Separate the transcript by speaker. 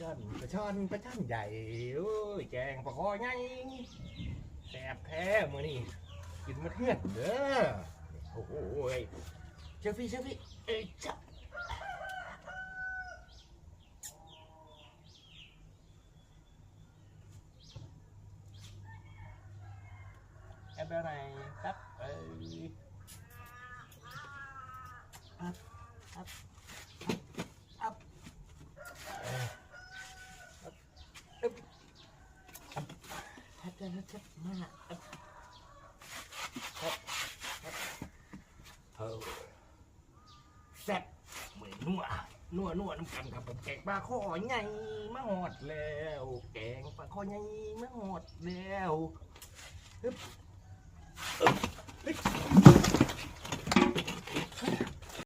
Speaker 1: ช่อนปลาช่อนปลาช่อนใหญ่โอ้ยแกงปลาคอไงแซ่บแท้มือนี้กินมาเทื่อนเด้อโอ้โหยเชฟฟี่เชฟฟี่เอ้ยจ้ะแอปอะไรครับเอ้ยอัพอัพอั ทัดทัดมาครับครับเออแซ่บเหมือนนัวนัวนัวน้ำกันครับแกงปลาข้อใหญ่มาหอดแล้ว แกงปลาข้อใหญ่มาหอดแล้วฮึบ